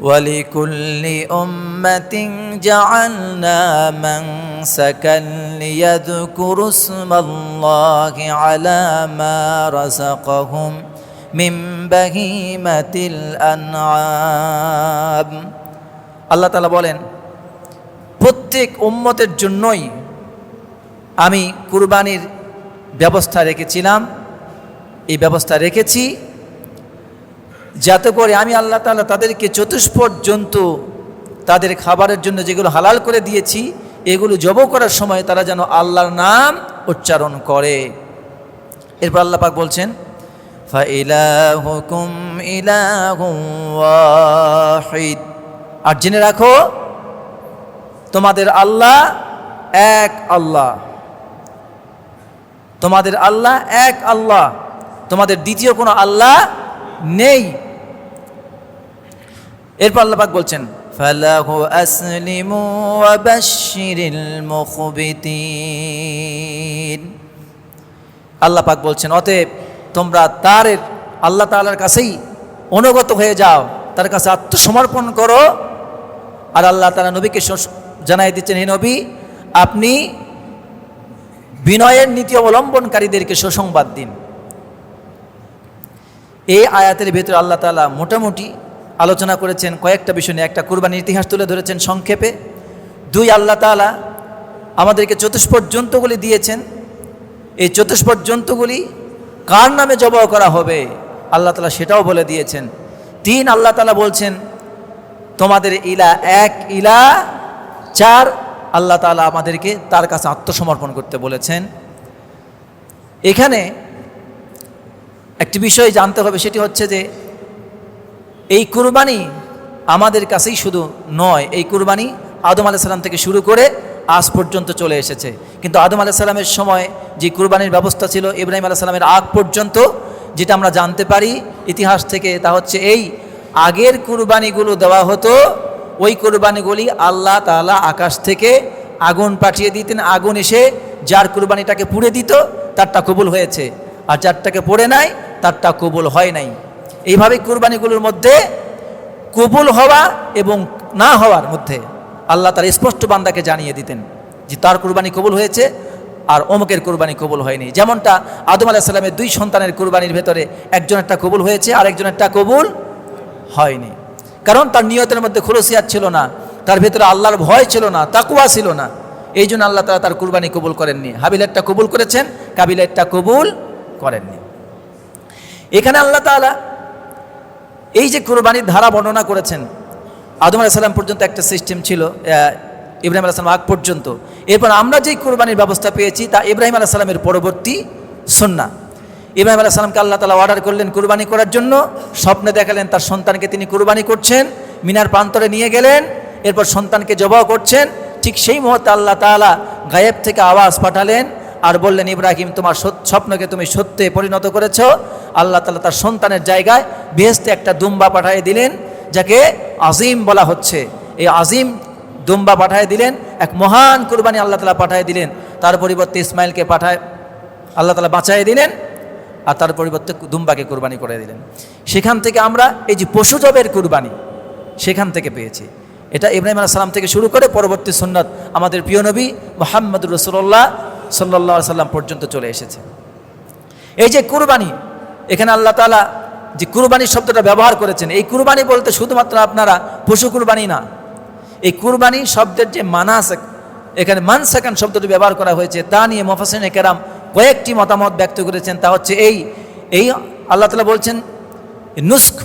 ولكل أمة جعلنا منسكا ليذكروا اسم الله على ما رزقهم من بهيمة الأنعام আল্লাহ তালা বলেন প্রত্যেক উম্মতের জন্যই আমি কুরবানির ব্যবস্থা রেখেছিলাম এই ব্যবস্থা রেখেছি যাতে করে আমি আল্লাহ তাআলা তাদেরকে চতুষ্পদ জন্তু তাদের খাবারের জন্য যেগুলো হালাল করে দিয়েছি, এগুলো জব করার সময় তারা যেন আল্লাহর নাম উচ্চারণ করে। এরপর আল্লাহ পাক বলছেন আর জেনে রাখো, তোমাদের আল্লাহ এক আল্লাহ। তোমাদের আল্লাহ এক আল্লাহ। তোমাদের দ্বিতীয় কোনো আল্লাহ নেই। এরপর আল্লাহ পাক বলছেন, ফালাহু আসলিমু ওয়া বাশশিরিল মুখবিতিন। আল্লাহ পাক বলছেন, অতএব তোমরা তার আল্লাহ তাআলার কাছেই অনুগত হয়ে যাও, তার কাছে আত্মসমর্পণ করো। আর আল্লাহ তাআলা নবীকে জানাই দিচ্ছেন, হে নবী, আপনি বিনয়ের নীতি অবলম্বনকারীদেরকে সুসংবাদ দিন। এই আয়াতের ভেতরে আল্লাহ তাআলা মোটামুটি আলোচনা করেছেন কয়েকটা বিষয় নিয়ে। একটা কুরবানির ইতিহাস তুলে ধরেছেন সংক্ষেপে। দুই, আল্লাহ তাআলা আমাদেরকে চতুষ্পদ জন্তুগুলি দিয়েছেন। এই চতুষ্পদ জন্তুগুলি কার নামে জবাহ করা হবে? আল্লাহ তাআলা সেটাও বলে দিয়েছেন। তিন, আল্লাহ তাআলা বলছেন, তোমাদের ইলা, এক ইলা, চার আল্লাহ তাআলা আমাদেরকে তার কাছে আত্মসমর্পণ করতে বলেছেন। এখানে একটি বিষয় জানতে হবে, সেটি হচ্ছে যে এই কুরবানি আমাদের কাছেই শুধু নয়, এই কুরবানি আদম আলাইসাল্লাম থেকে শুরু করে আজ পর্যন্ত চলে এসেছে। কিন্তু আদম আলাইসাল্লামের সময় যে কুরবানির ব্যবস্থা ছিল ইব্রাহিম আলাইসাল্লামের আগ পর্যন্ত, যেটা আমরা জানতে পারি ইতিহাস থেকে, তা হচ্ছে এই আগের কুরবানিগুলো দেওয়া হতো, ওই কুরবানিগুলি আল্লাহ তাআলা আকাশ থেকে আগুন পাঠিয়ে দিতেন, আগুন এসে যার কুরবানিটাকে পুড়ে দিত, তারটা কবুল হয়েছে। আর যারটাকে পড়ে নাই তারটা কবুল হয় নাই। এইভাবে কুরবানিগুলোর মধ্যে কবুল হওয়া এবং না হওয়ার মধ্যে আল্লাহ তার স্পষ্ট বান্দাকে জানিয়ে দিতেন যে তার কুরবানি কবুল হয়েছে আর অমুকের কুরবানি কবুল হয়নি। যেমনটা আদম আলাহিসাল্লামের দুই সন্তানের কুরবানির ভেতরে একজনেরটা কবুল হয়েছে আর একজনেরটা কবুল হয়নি। কারণ তার নিয়তের মধ্যে খুলসিয়াত ছিল না, তার ভেতরে আল্লাহর ভয় ছিল না তাকুয়া ছিল না। এই জন্য আল্লাহ তালা তার কুরবানি কবুল করেননি। হাবিলেরটা কবুল করেছেন, কাবিলেরটা কবুল করেননি। এখানে আল্লাহ তাআলা এই যে কুরবানির ধারা বর্ণনা করেছেন, আদম আলাইসাল্লাম পর্যন্ত একটা সিস্টেম ছিল ইব্রাহিম আলাইসালাম আগ পর্যন্ত। এরপর আমরা যেই কুরবানির ব্যবস্থা পেয়েছি, তা ইব্রাহিম আলাইসাল্লামের পরবর্তী সন্না ইব্রাহিম আলাইসাল্লামকে আল্লাহ তালা অর্ডার করলেন কুরবানি করার জন্য, স্বপ্নে দেখালেন তার সন্তানকে তিনি কুরবানি করছেন, মিনার প্রান্তরে নিয়ে গেলেন, এরপর সন্তানকে জবাও করছেন, ঠিক সেই মুহূর্তে আল্লাহ তাআলা গায়েব থেকে আওয়াজ পাঠালেন আর বললেন, ইব্রাহিম, তোমার স্বপ্নকে তুমি সত্যে পরিণত করেছ। আল্লাহ তালা তার সন্তানের জায়গায় বেহেস্তে একটা দুম্বা পাঠিয়ে দিলেন, যাকে আজিম বলা হচ্ছে। এই আজিম দুম্বা পাঠিয়ে দিলেন, এক মহান কুরবানি আল্লাহ তালা পাঠিয়ে দিলেন। তার পরিবর্তে ইসমাইলকে পাঠায় আল্লাহ তালা বাঁচাই দিলেন, আর তার পরিবর্তে দুম্বাকে কুরবানি করে দিলেন। সেখান থেকে আমরা এই যে পশুজবের কুরবানি, সেখান থেকে পেয়েছি। এটা ইব্রাহিম সাল্লাম থেকে শুরু করে পরবর্তী সুন্নত আমাদের প্রিয় নবী মোহাম্মদ রসুল্লাহ সাল্লাহ সাল্লাম পর্যন্ত চলে এসেছে। এই যে কুরবানি, এখানে আল্লাহ তালা যে কুরবানি শব্দটা ব্যবহার করেছেন, এই কুরবানি বলতে শুধুমাত্র আপনারা পশু কুরবানি না, এই কুরবানি শব্দের যে মানাস এখানে মানসাকান শব্দটি ব্যবহার করা হয়েছে, তা নিয়ে মফাসিন কেরাম কয়েকটি মতামত ব্যক্ত করেছেন, তা হচ্ছে এই এই আল্লাহ তালা বলছেন নুস্ক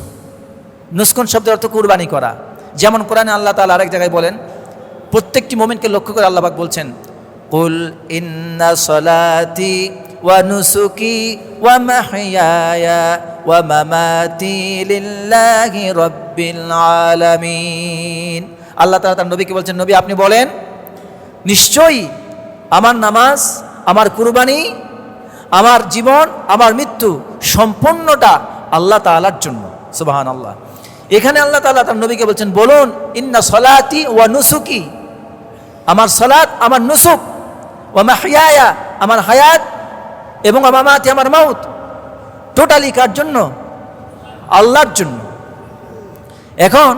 নুস্কন শব্দের অর্থ কুরবানি করা। যেমন কোরআনে আল্লাহ তালা আরেক জায়গায় বলেন, প্রত্যেকটি মোমেন্টকে লক্ষ্য করে আল্লাহবাক বলছেন, কুল ইন্না সলাতি মাহইয়ায়া ওয়া মামাতি লিল্লাহি রাব্বিল আলামিন। আল্লাহ তাআলা তার নবীকে বলছেন, নবী, আপনি বলেন, নিশ্চয়ই আমার নামাজ, আমার কুরবানি, আমার জীবন, আমার মৃত্যু সম্পূর্ণটা আল্লাহ তাআলার জন্য। সুবাহান আল্লাহ এখানে আল্লাহ তাআলা তার নবীকে বলছেন, বলুন, ইন্না সলাতি ওয়া নুসুকি। আমার সলাত আমার নুসুক ও মাহিয়ায়া আমার হায়াত, এবং আমামাতি আমার মাউত। টোটালি কার জন্য? আল্লাহর জন্য। এখন,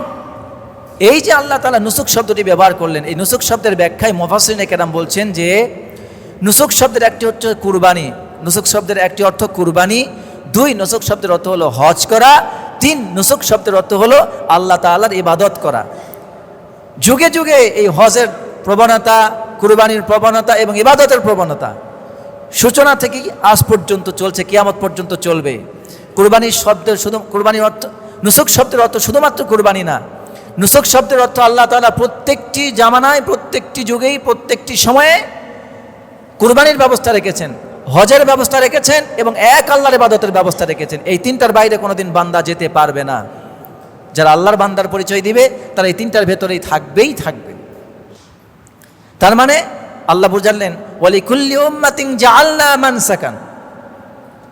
এই যে আল্লাহ তালা নুসুক শব্দটি ব্যবহার করলেন, এই নুসুক শব্দের ব্যাখ্যায় মোফাসিন কেরাম বলছেন যে, নুসুক শব্দের একটি হচ্ছে কুরবানি, নুসুক শব্দের একটি অর্থ কুরবানি, দুই নুসুক শব্দের অর্থ হলো হজ করা তিন নুসুক শব্দের অর্থ হলো আল্লাহ তাআলার ইবাদত করা। যুগে যুগে এই হজের প্রবণতা, কুরবানির প্রবণতা এবং ইবাদতের প্রবণতা, সূচনা থেকেই আজ পর্যন্ত চলছে, কিয়ামত পর্যন্ত চলবে। কুরবানির শব্দের শুধু কুরবানির অর্থ, নুসুক শব্দের অর্থ শুধুমাত্র কুরবানি না। নুসুক শব্দের অর্থ আল্লাহ তাআলা প্রত্যেকটি জামানায়, প্রত্যেকটি যুগেই, প্রত্যেকটি সময়ে কুরবানির ব্যবস্থা রেখেছেন। হজের ব্যবস্থা রেখেছেন এবং এক আল্লাহর ইবাদতের ব্যবস্থা রেখেছেন। এই তিনটার বাইরে কোনোদিন বান্দা যেতে পারবে না। যারা আল্লাহর বান্দার পরিচয় দিবে, তারা এই তিনটার ভেতরেই থাকবেই থাকবে। তার মানে আল্লাহ বুঝালেন ওয়ালি কুল্লি উম্মাতিন জাআলনা মানসাকান।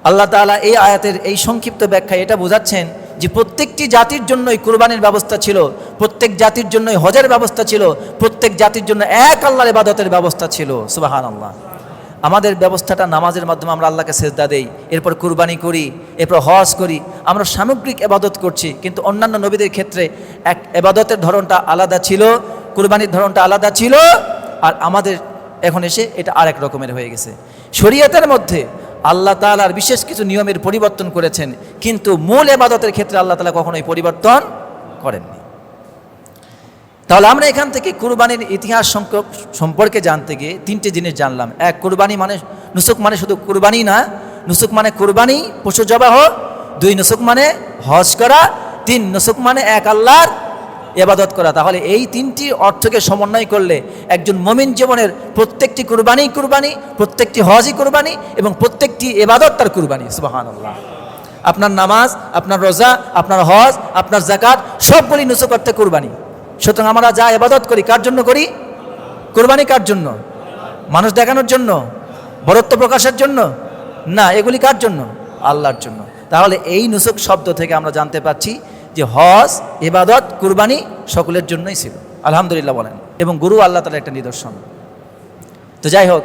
আল্লাহ তাআলা এই আয়াতের এই সংক্ষিপ্ত ব্যাখ্যায় এটা বোঝাচ্ছেন যে প্রত্যেকটি জাতির জন্যই কুরবানির ব্যবস্থা ছিল, প্রত্যেক জাতির জন্যই হজের ব্যবস্থা ছিল, প্রত্যেক জাতির জন্য এক আল্লাহর ইবাদতের ব্যবস্থা ছিল। সুবাহান আল্লাহ আমাদের ব্যবস্থাটা নামাজের মাধ্যমে আমরা আল্লাহকে সেজদা দেই, এরপর কুরবানি করি, এরপর হজ করি, আমরা সামগ্রিক এবাদত করছি, কিন্তু অন্যান্য নবীদের ক্ষেত্রে এক এবাদতের ধরনটা আলাদা ছিল, কুরবানির ধরনটা আলাদা ছিল, আর আমাদের এখন এসে এটা আরেক রকমের হয়ে গেছে। শরীয়তের মধ্যে আল্লাহ তালার বিশেষ কিছু নিয়মের পরিবর্তন করেছেন, কিন্তু মূল এবাদতের ক্ষেত্রে আল্লাহ তালা কখনোই পরিবর্তন করেননি। তাহলে আমরা এখান থেকে কুরবানির ইতিহাস সম্পর্কে জানতে গিয়ে তিনটে জিনিস জানলাম। এক, কুরবানি মানে নুসুক মানে শুধু কুরবানি না, নুসুক মানে কুরবানি, পশু জবাহ। দুই, নুসুক মানে হজ করা। তিন, নুসুক মানে এক আল্লাহর এবাদত করা। তাহলে এই তিনটি অর্থকে সমন্বয় করলে একজন মমিন জীবনের প্রত্যেকটি কুরবানি কুরবানি, প্রত্যেকটি হজই কুরবানি এবং প্রত্যেকটি এবাদত তার কুরবানি। সুবাহান আল্লাহ আপনার নামাজ, আপনার রোজা, আপনার হজ, আপনার জাকাত সবগুলি নুসুক অর্থে কুরবানি। সুতরাং আমরা যা এবাদত করি, কার জন্য করি? কোরবানি কার জন্য? মানুষ দেখানোর জন্য? বরত্ব প্রকাশের জন্য? না, এগুলি কার জন্য? আল্লাহর জন্য। তাহলে এই নুসুক শব্দ থেকে আমরা জানতে পারছি যে হজ এবাদত কুরবানি সকলের জন্যই ছিল। আলহামদুলিল্লাহ বলেন। এবং গুরু আল্লাহ তার একটা নিদর্শন। তো যাই হোক,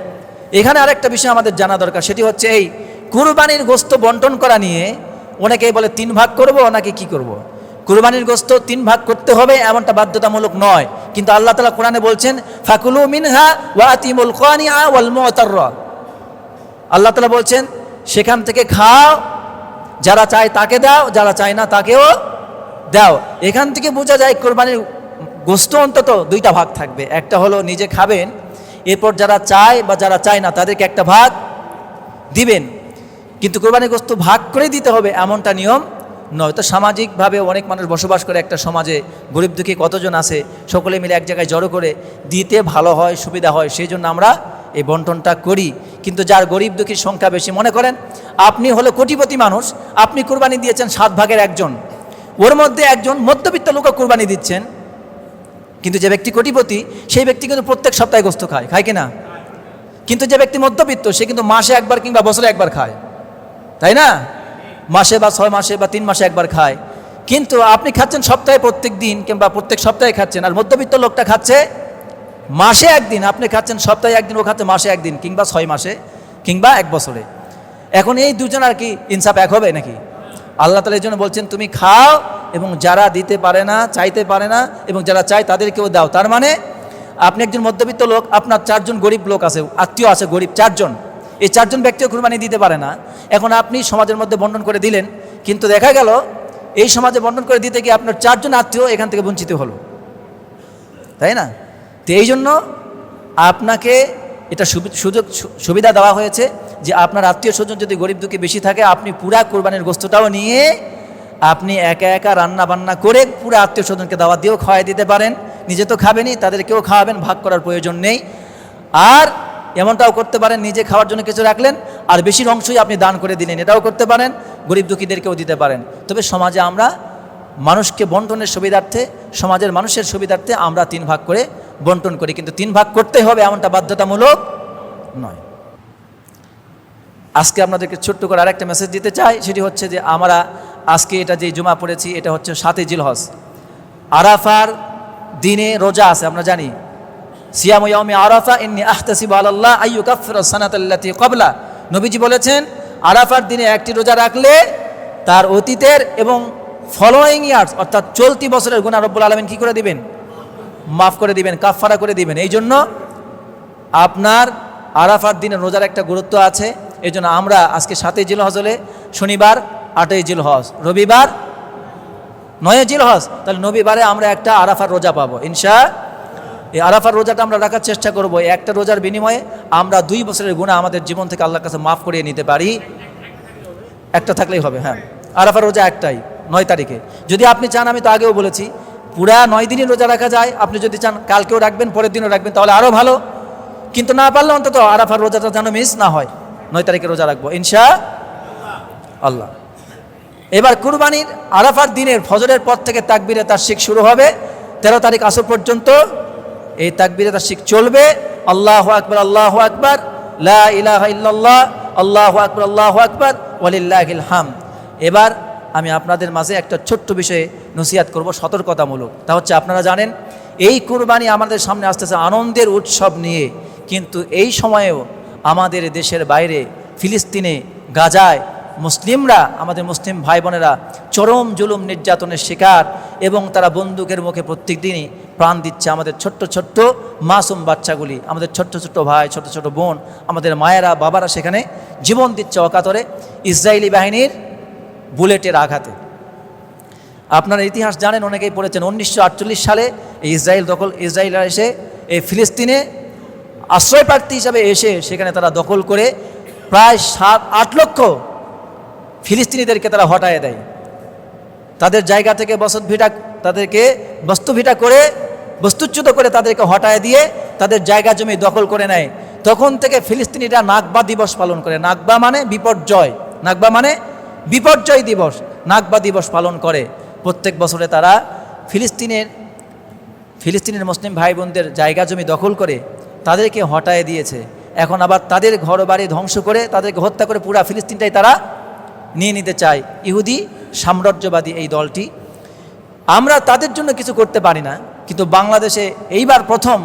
এখানে আরেকটা বিষয় আমাদের জানা দরকার, সেটি হচ্ছে এই কুরবানির গোস্ত বন্টন করা নিয়ে অনেকেই বলে, তিন ভাগ করব নাকি কি করব। কুরবানির গোস্ত তিন ভাগ করতে হবে, এমনটা বাধ্যতামূলক নয়। কিন্তু আল্লাহ তালা কোরআনে বলছেন, ফাকুলু মিনহা ওয়াতিমুল কানিয়া ওয়াল মুতাররা আল্লাহ তালা বলছেন, সেখান থেকে খাও, যারা চায় তাকে দাও, যারা চায় না তাকেও দাও। এখান থেকে বোঝা যায় কোরবানির গোস্ত অন্তত দুইটা ভাগ থাকবে। একটা হলো নিজে খাবেন, এরপর যারা চায় বা যারা চায় না তাদেরকে একটা ভাগ দিবেন। কিন্তু কোরবানির গোস্ত ভাগ করে দিতে হবে, এমনটা নিয়ম নয়। তো সামাজিকভাবে অনেক মানুষ বসবাস করে একটা সমাজে, গরিব দুঃখী কতজন আছে, সকলে মিলে এক জায়গায় জড়ো করে দিতে ভালো হয়, সুবিধা হয়, সেই জন্য আমরা এই বন্টনটা করি। কিন্তু যার গরিব দুঃখীর সংখ্যা বেশি, মনে করেন, আপনি হলো কোটিপতি মানুষ, আপনি কোরবানি দিয়েছেন সাত ভাগের একজন। ওর মধ্যে একজন মধ্যবিত্ত লোকও কোরবানি দিচ্ছেন। কিন্তু যে ব্যক্তি কোটিপতি, সেই ব্যক্তি কিন্তু প্রত্যেক সপ্তাহে গোস্ত খায়। খায় কিনা কিন্তু যে ব্যক্তি মধ্যবিত্ত, সে কিন্তু মাসে একবার কিংবা বছরে একবার খায়। তাই না? মাসে বা ছয় মাসে বা তিন মাসে একবার খায়। কিন্তু আপনি খাচ্ছেন সপ্তাহে প্রত্যেক দিন কিংবা প্রত্যেক সপ্তাহে খাচ্ছেন, আর মধ্যবিত্ত লোকটা খাচ্ছে মাসে একদিন। আপনি খাচ্ছেন সপ্তাহে একদিন, ও খাচ্ছে মাসে একদিন কিংবা ছয় মাসে কিংবা এক বছরে। এখন এই দুজন আর কি ইনসাফ এক হবে নাকি? আল্লাহ তালা এই জন্য বলছেন, তুমি খাও এবং যারা দিতে পারে না, চাইতে পারে না এবং যারা চায় তাদেরকেও দাও। তার মানে আপনি একজন মধ্যবিত্ত লোক, আপনার চারজন গরিব লোক আছে, আত্মীয় আছে গরিব চারজন। এই চারজন ব্যক্তিও কুরবানি দিতে পারে না। এখন আপনি সমাজের মধ্যে বন্টন করে দিলেন, কিন্তু দেখা গেল, এই সমাজে বন্টন করে দিতে গিয়ে আপনার চারজন আত্মীয় এখান থেকে বঞ্চিত হলো। তাই না? তো এই জন্য আপনাকে এটা সুযোগ সুবিধা দেওয়া হয়েছে যে আপনার আত্মীয় স্বজন যদি গরিব দুঃখী বেশি থাকে, আপনি পুরা কোরবানির গোস্তটাও নিয়ে আপনি একা একা রান্না বান্না করে পুরো আত্মীয় স্বজনকে দাওয়া দিয়েও খাওয়াই দিতে পারেন। নিজে তো খাবেনই, তাদেরকেও খাওয়াবেন, ভাগ করার প্রয়োজন নেই। আর এমনটাও করতে পারেন, নিজে খাওয়ার জন্য কিছু রাখলেন, আর বেশির অংশই আপনি দান করে দিলেন, এটাও করতে পারেন, গরিব দুঃখীদেরকেও দিতে পারেন। তবে সমাজে আমরা মানুষকে বন্টনের সুবিধার্থে, সমাজের মানুষের সুবিধার্থে আমরা তিন ভাগ করে বন্টন করি, কিন্তু তিন ভাগ করতে হবে এমনটা বাধ্যতামূলক নয়। আজকে আপনাদেরকে ছোট্ট করে আরেকটা মেসেজ দিতে চাই, সেটি হচ্ছে যে আমরা আজকে এটা যে জুমা পড়েছি, এটা হচ্ছে সাতে জিলহজ। আরাফার দিনে রোজা আছে, আমরা জানি। সিয়াম ইয়াউমি আরাফা, ইন্নি আহতাসিবু আইয়ু কাফফিরা সানাতাল্লাতি ক্বাবলা। নবীজি বলেছেন, আরাফার দিনে একটি রোজা রাখলে তার অতীতের এবং ফলোয়িং ইয়ার্স অর্থাৎ চলতি বছরের গুণা রব্বুল আলমিন কী করে দিবেন? মাফ করে দিবেন, কাফফারা করে দিবেন। এই জন্য আপনার আরাফার দিনে রোজার একটা গুরুত্ব আছে। এই জন্য আমরা আজকে সাতই জিল হজ হলে শনিবার আটই জিল হজ রবিবার নয় জিল হজ তাহলে রবিবারে আমরা একটা আরাফার রোজা পাবো, ইনশা এই আরাফার রোজাটা আমরা রাখার চেষ্টা করব। একটা রোজার বিনিময়ে আমরা দুই বছরের গুণা আমাদের জীবন থেকে আল্লাহর কাছে মাফ করিয়ে নিতে পারি। একটা থাকলেই হবে হ্যাঁ। আরাফার রোজা একটাই, নয় তারিখে। যদি আপনি চান, আমি তো আগেও বলেছি, পুরা নয় দিনই রোজা রাখা যায়। আপনি যদি চান, কালকেও রাখবেন, পরের দিনও রাখবেন, তাহলে আরও ভালো। কিন্তু না পারলে অন্তত আরাফার রোজাটা যেন মিস না হয়। নয় তারিখে রোজা রাখব ইনশা আল্লাহ। এবার কুরবানির আরাফার দিনের ফজরের পর থেকে তাকবিরে তার শিখ শুরু হবে। তেরো তারিখ আসর পর্যন্ত এই তাকবিরে তার শিখ চলবে। আল্লাহ আকবর আল্লাহ আকবর। লা ইলাহা ইল্লাল্লাহ, আল্লাহ আকবর আল্লাহ আকবর। ওয়ালিল্লাহিল হাম এবার আমি আপনাদের মাঝে একটা ছোট্ট বিষয়ে নসিহাত করব সতর্কতামূলক। তা হচ্ছে আপনারা জানেন, এই কুরবানি আমাদের সামনে আসতেছে আনন্দের উৎসব নিয়ে। কিন্তু এই সময়েও আমাদের দেশের বাইরে, ফিলিস্তিনে, গাজায় মুসলিমরা, আমাদের মুসলিম ভাই বোনেরা চরম জুলুম নির্যাতনের শিকার এবং তারা বন্দুকের মুখে প্রত্যেক দিনই প্রাণ দিচ্ছে আমাদের ছোট্ট ছোট্ট মাসুম বাচ্চাগুলি, আমাদের ছোট্ট ছোট্ট ভাই ছোট ছোট বোন, আমাদের মায়েরা, বাবারা সেখানে জীবন দিচ্ছে অকাতরে ইসরায়েলি বাহিনীর বুলেটের আঘাতে। আপনারা ইতিহাস জানেন, অনেকেই পড়েছেন, উনিশশো আটচল্লিশ সালে এই ইসরায়েল দখল ইসরায়েলরা এসে এই ফিলিস্তিনে আশ্রয় প্রার্থী হিসাবে এসে সেখানে তারা দখল করে প্রায় সাত, আট লক্ষ ফিলিস্তিনিদেরকে তারা হটায় দেয়। তাদের জায়গা থেকে বসত ভিটা, তাদেরকে বস্তুভিটা করে, বস্তুচ্যুত করে তাদেরকে হটায় দিয়ে তাদের জায়গা জমি দখল করে নেয়। তখন থেকে ফিলিস্তিনিরা নাগবা দিবস পালন করে। নাগবা মানে বিপর্যয়। নাগবা মানে বিপর্যয় দিবস। নাগবা দিবস পালন করে। প্রত্যেক বছরে তারা ফিলিস্তিনের ফিলিস্তিনের মুসলিম ভাই বোনদের জায়গা জমি দখল করে তাদেরকে হটায় দিয়েছে। এখন আবার তাদের ঘর বাড়ি ধ্বংস করে তাদেরকে হত্যা করে পুরা ফিলিস্তিনটাই তারা নিয়ে নিতে চায় ইহুদি সাম্রাজ্যবাদী এই দলটি। আমরা তাদের জন্য কিছু করতে পারি না, কিন্তু বাংলাদেশে এইবার প্রথম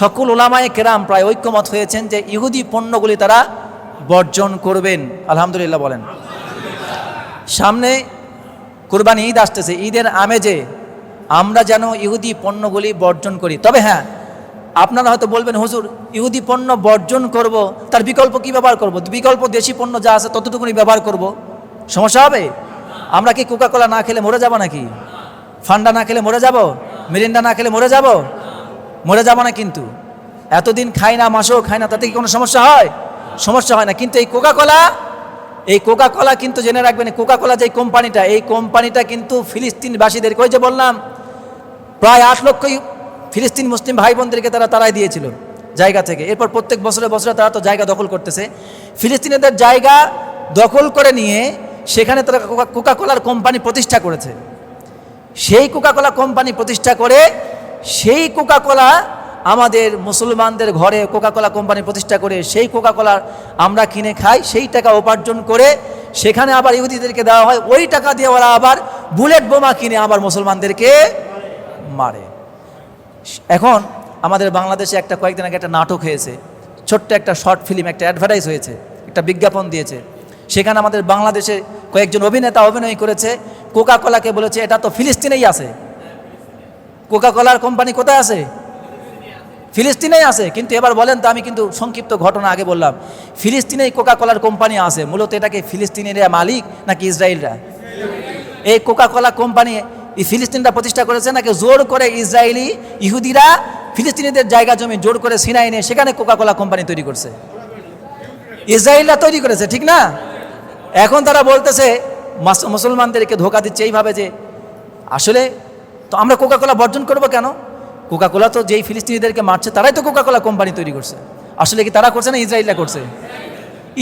সকল ওলামায়ে কেরাম প্রায় ঐক্যমত হয়েছেন যে ইহুদি পণ্যগুলি তারা বর্জন করবেন। আলহামদুলিল্লাহ বলেন। সামনে কোরবানি ঈদ আসতেছে, ঈদের আমেজে আমরা যেন ইহুদি পণ্যগুলি বর্জন করি। তবে হ্যাঁ আপনারা হয়তো বলবেন, হুজুর, ইহুদি পণ্য বর্জন করব, তার বিকল্প কি ব্যবহার করব? বিকল্প দেশি পণ্য যা আছে ততটুকুনি ব্যবহার করব। সমস্যা হবে? আমরা কি কোকাকোলা না খেলে মরে যাব নাকি? ফান্ডা না খেলে মরে যাব? মিরিন্ডা না খেলে মরে যাব? মরে যাব না কিন্তু। এতদিন খাই না, মাসও খাই না, তাতে কি কোনো সমস্যা হয়? সমস্যা হয় না। কিন্তু এই কোকা কোকাকোলা এই কোকা কোলা কিন্তু জেনে রাখবেন কোকা কোলা যে কোম্পানিটা এই কোম্পানিটা কিন্তু ফিলিস্তিনবাসীদেরকে ওই যে বললাম? প্রায় আট লক্ষই ফিলিস্তিন মুসলিম ভাই বোনদেরকে তারা তারাই দিয়েছিল জায়গা থেকে। এরপর প্রত্যেক বছরে বছরে তারা তো জায়গা দখল করতেছে। ফিলিস্তিনিদের জায়গা দখল করে নিয়ে সেখানে তারা কোকা কোলার কোম্পানি প্রতিষ্ঠা করেছে। সেই কোকা কোলা কোম্পানি প্রতিষ্ঠা করে, সেই কোকা কোলা আমাদের মুসলমানদের ঘরে কোকা কোলা কোম্পানি প্রতিষ্ঠা করে, সেই কোকা কোলা আমরা কিনে খাই, সেই টাকা উপার্জন করে, সেখানে আবার ইহুদিদেরকে দেওয়া হয়, ওই টাকা দিয়ে ওরা আবার বুলেট বোমা কিনে আবার মুসলমানদেরকে মারে। এখন আমাদের বাংলাদেশে একটা কয়েকদিন আগে একটা নাটক হয়েছে, ছোট্ট একটা শর্ট ফিল্ম একটা অ্যাডভার্টাইজ হয়েছে, একটা বিজ্ঞাপন দিয়েছে। সেখানে আমাদের বাংলাদেশে কয়েকজন অভিনেতা অভিনয় করেছে। কোকা কোলাকে বলেছে, এটা তো ফিলিস্তিনেই আছে। কোকা কোলার কোম্পানি কোথায় আছে? ফিলিস্তিনেই আছে। কিন্তু এবার বলেন তো, আমি কিন্তু সংক্ষিপ্ত ঘটনা আগে বললাম। ফিলিস্তিনেই কোকা কোলার কোম্পানি আছে। মূলত এটাকে ফিলিস্তিনিরা মালিক নাকি ইসরায়েলরা? এই কোকা কোলা কোম্পানি এই ফিলিস্তিনরা প্রতিষ্ঠা করেছে নাকি জোর করে ইসরায়েলি ইহুদিরা ফিলিস্তিনিদের জায়গা জমি জোর করে সিনাই নিয়ে সেখানে কোকা কোলা কোম্পানি তৈরি করছে? ইসরায়েলরা তৈরি করেছে, ঠিক না? এখন তারা বলতেছে মুসলমানদেরকে ধোকা দিচ্ছে এইভাবে যে, আসলে তো আমরা কোকা কোলা বর্জন করব কেন? কোকা কোলা তো যেই ফিলিস্তিনিদেরকে মারছে, তারাই তো কোকা কোলা কোম্পানি তৈরি করছে। আসলে কি তারা করছে না ইসরায়েলরা করছে?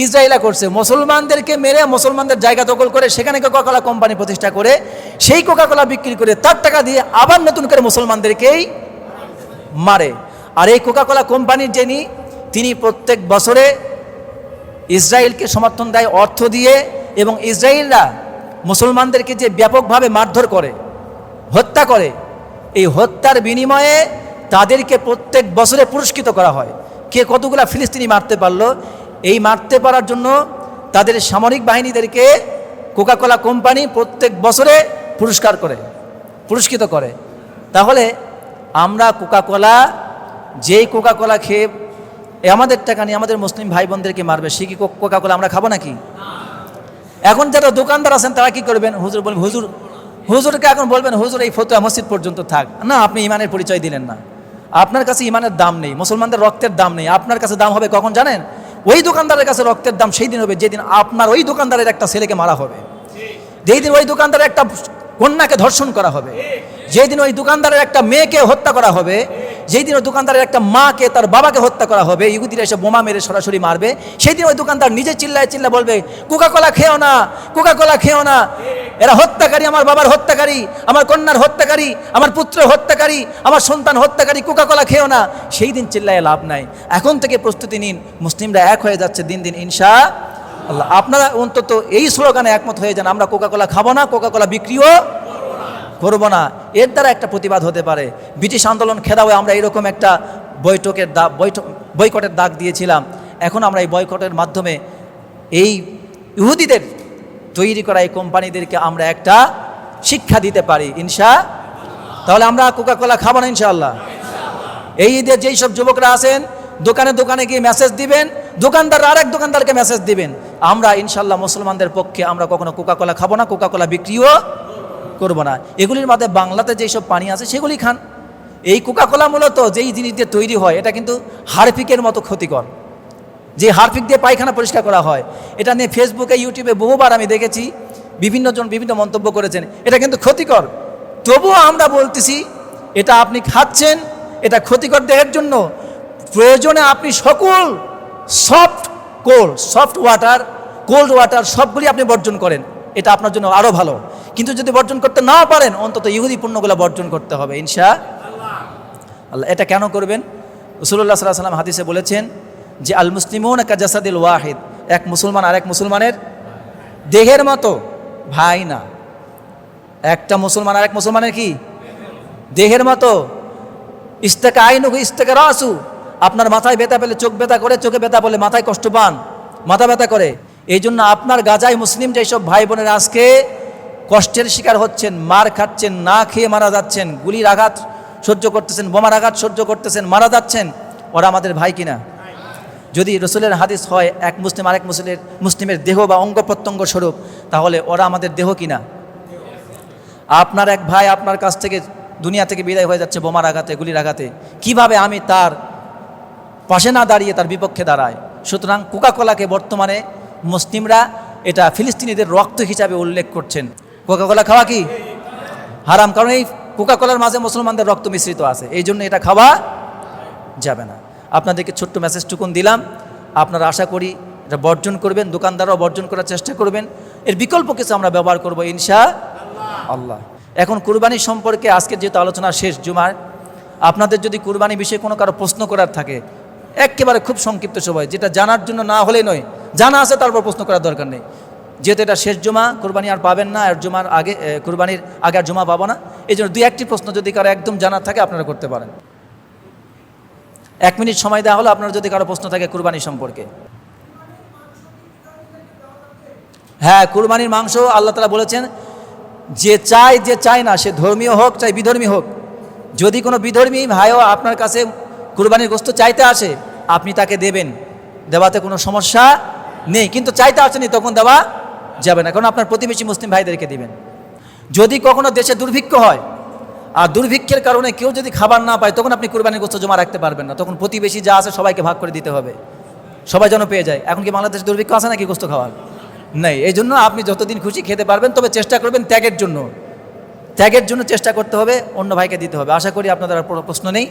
ইসরায়েলা করছে। মুসলমানদেরকে মেরে মুসলমানদের জায়গা দখল করে সেখানে কোকা কোলা কোম্পানি প্রতিষ্ঠা করে, সেই কোকা কোলা বিক্রি করে তার টাকা দিয়ে আবার নতুন করে মুসলমানদেরকেই মারে। আর এই কোকা কোলা কোম্পানির যিনি, তিনি প্রত্যেক বছরে ইসরায়েলকে সমর্থন দেয়, অর্থ দিয়ে, এবং ইসরায়েলরা মুসলমানদেরকে যে ব্যাপকভাবে মারধর করে, হত্যা করে, এই হত্যার বিনিময়ে তাদেরকে প্রত্যেক বছরে পুরস্কৃত করা হয়। কে কতগুলা ফিলিস্তিনি মারতে পারল? এই মারতে পারার জন্য তাদের সামরিক বাহিনীদেরকে কোকাকোলা কোম্পানি প্রত্যেক বছরে পুরস্কার করে, পুরস্কৃত করে। তাহলে আমরা কোকা কোলা যেই কোকা কোলা খেয়ে এ আমাদের টাকা নিয়ে আমাদের মুসলিম ভাই বোনদেরকে মারবে। সে কি কোকা কোলা আমরা খাব নাকি? এখন যারা দোকানদার আছেন, তারা কি করবেন? হুজুর বলবেন, হুজুর, হুজুরকে এখন বলবেন, হুজুর, এই ফতুয়া মসজিদ পর্যন্ত থাক। না, আপনি ইমানের পরিচয় দিলেন না। আপনার কাছে ইমানের দাম নেই, মুসলমানদের রক্তের দাম নেই। আপনার কাছে দাম হবে কখন জানেন? ওই দোকানদারের কাছে রক্তের দাম সেই দিন হবে, যেদিন আপনার ওই দোকানদারের একটা ছেলেকে মারা হবে। যেই দিন ওই দোকানদারের একটা কন্যাকে ধর্ষণ করা হবে। যেই দিন ওই দোকানদারের একটা মেয়েকে হত্যা করা হবে যেই দিন ওই দোকানদারের একটা মাকে, তার বাবাকে হত্যা করা হবে, ইহুদিরা এসে বোমা মেরে সরাসরি মারবে, সেই দিন ওই দোকানদার নিজে চিল্লায় চিল্লা বলবে কোকা কোলা খেও না কোকা কোলা খেও না। এরা হত্যাকারী, আমার বাবার হত্যাকারী, আমার কন্যার হত্যাকারী, আমার পুত্র হত্যাকারী, আমার সন্তান হত্যাকারী কোকা কোলা খেও না। সেই দিন চিল্লায় লাভ নাই। এখন থেকে প্রস্তুতি নিন, মুসলিমরা এক হয়ে যাচ্ছে দিন দিন ইনশা আল্লাহ আপনারা অন্তত এই স্লোগানে একমত হয়ে যান, আমরা কোকা কোলা খাব না কোকা কোলা বিক্রিও করব না। এর দ্বারা একটা প্রতিবাদ হতে পারে। ব্রিটিশ আন্দোলন খেদাও আমরা এরকম একটা বৈঠকের দাগ বৈঠক বয়কটের দাগ দিয়েছিলাম। এখন আমরা এই বয়কটের মাধ্যমে এই ইহুদিদের তৈরি করা এই কোম্পানিদেরকে আমরা একটা শিক্ষা দিতে পারি, ইনশা তাহলে আমরা কোকা কোলা খাব না, ইনশাআল্লাহ? এই ঈদের যেই সব যুবকরা আছেন, দোকানে দোকানে গিয়ে মেসেজ দিবেন দোকানদার আরেক দোকানদারকে মেসেজ দিবেন। আমরা ইনশাল্লাহ মুসলমানদের পক্ষে আমরা কখনো কোকা কোলা খাব না কোকা কোলা বিক্রিও করব না। এগুলির মধ্যে বাংলাতে যেই সব পানি আছে, সেগুলি খান। এই কোকাকোলা মূলত যেই জিনিস দিয়ে তৈরি হয়, এটা কিন্তু হারফিকের মতো ক্ষতিকর। যে হারফিক দিয়ে পায়খানা পরিষ্কার করা হয়, এটা নিয়ে ফেসবুকে ইউটিউবে বহুবার আমি দেখেছি বিভিন্ন জন বিভিন্ন মন্তব্য করেছেন, এটা কিন্তু ক্ষতিকর। তবুও আমরা বলতেছি, এটা আপনি খাচ্ছেন, এটা ক্ষতিকর দেহের জন্য। প্রয়োজনে আপনি সকল soft cold soft water cold water সবগুলি আপনি বর্জন করেন, এটা আপনার জন্য আরও ভালো। কিন্তু যদি বর্জন করতে না পারেন, অন্তত ইহুদি পণ্যগুলো বর্জন করতে হবে, ইনশা আল্লাহ। এটা কেন করবেন? রসুল্লাহ সাল্লাহ সাল্লাম হাদিসে বলেছেন যে, আল মুসলিমুন একা জাসাদিল ওয়াহিদ। এক মুসলমান আর এক মুসলমানের দেহের মতো, ভাই না। একটা মুসলমান আর এক মুসলমানের কি? দেহের মতো। ইস্তেকা আইনুক ইস্তেকা রাসু। আপনার মাথায় ব্যথা পেলে চোখ ব্যথা করে, চোখে ব্যথা পেলে মাথায় কষ্ট পান, মাথা ব্যথা করে। এই জন্য আপনার গাজায় মুসলিম যেসব ভাই বোনের আজকে কষ্টের শিকার হচ্ছেন, মার খাচ্ছেন, না খেয়ে মারা যাচ্ছেন, গুলির আঘাত সহ্য করতেছেন, বোমার আঘাত সহ্য করতেছেন, মারা যাচ্ছেন, ওরা আমাদের ভাই কিনা? যদি রসুলের হাদিস হয়, এক মুসলিম আরেক মুসলিমের মুসলিমের দেহ বা অঙ্গ প্রত্যঙ্গ স্বরূপ, তাহলে ওরা আমাদের দেহ কিনা? আপনার এক ভাই আপনার কাছ থেকে দুনিয়া থেকে বিদায় হয়ে যাচ্ছে বোমার আঘাতে, গুলির আঘাতে। কীভাবে আমি তার পাশে না দাঁড়িয়ে তার বিপক্ষে দাঁড়ায় সুতরাং কোকাকোলাকে বর্তমানে মুসলিমরা এটা ফিলিস্তিনিদের রক্ত হিসাবে উল্লেখ করছেন। কোকাকোলা খাওয়া কি? হারাম। কারণ এই কোকা কোকাকোলার মাঝে মুসলমানদের রক্ত মিশ্রিত আছে। এই জন্য এটা খাওয়া যাবে না। আপনাদেরকে ছোট্ট মেসেজটুকুন দিলাম। আপনারা আশা করি এটা বর্জন করবেন, দোকানদাররাও বর্জন করার চেষ্টা করবেন। এর বিকল্প কিছু আমরা ব্যবহার করব ইনশা আল্লাহ। এখন কুরবানি সম্পর্কে আজকে যেহেতু আলোচনা শেষ জুমার, আপনাদের যদি কুরবানি বিষয়ে কোনো কারও প্রশ্ন করার থাকে, একেবারে খুব সংক্ষিপ্ত সময়, যেটা জানার জন্য না হলে নয়, জানা আছে তারপর প্রশ্ন করার দরকার নেই। যেহেতু এটা শেষ জমা, কুরবানি আর পাবেন না, আর জুমার আগে কুরবানির আগে আর জমা পাবো না। এই জন্য দুই একটি প্রশ্ন যদি কারও একদম জানার থাকে, আপনারা করতে পারেন। এক মিনিট সময় দেওয়া হলো, আপনার যদি কারও প্রশ্ন থাকে কুরবানি সম্পর্কে। হ্যাঁ কুরবানির মাংস আল্লাহ তালা বলেছেন, যে চায় যে চায় না, সে ধর্মীয় হোক চাই বিধর্মী হোক। যদি কোনো বিধর্মী ভাইও আপনার কাছে কুরবানির গোস্ত চাইতে আসে, আপনি তাকে দেবেন। দেওয়াতে কোনো সমস্যা নেই। কিন্তু চাইতে আসেনি, তখন দেওয়া যাবে না। কারণ আপনার প্রতিবেশী মুসলিম ভাইদেরকে দিবেন। যদি কখনো দেশে দুর্ভিক্ষ হয়, আর দুর্ভিক্ষের কারণে কেউ যদি খাবার না পায়, তখন আপনি কুরবানির গোস্ত জমা রাখতে পারবেন না। তখন প্রতিবেশী যা আছে সবাইকে ভাগ করে দিতে হবে। সবাই যেন পেয়ে যায়। এখন কি বাংলাদেশে দুর্ভিক্ষ আছে নাকি গোস্ত খাওয়ার? নেই। এই জন্য আপনি যতদিন খুশি খেতে পারবেন, তবে চেষ্টা করবেন ত্যাগের জন্য। ত্যাগের জন্য চেষ্টা করতে হবে, অন্য ভাইকে দিতে হবে। আশা করি আপনাদের আর প্রশ্ন নেই।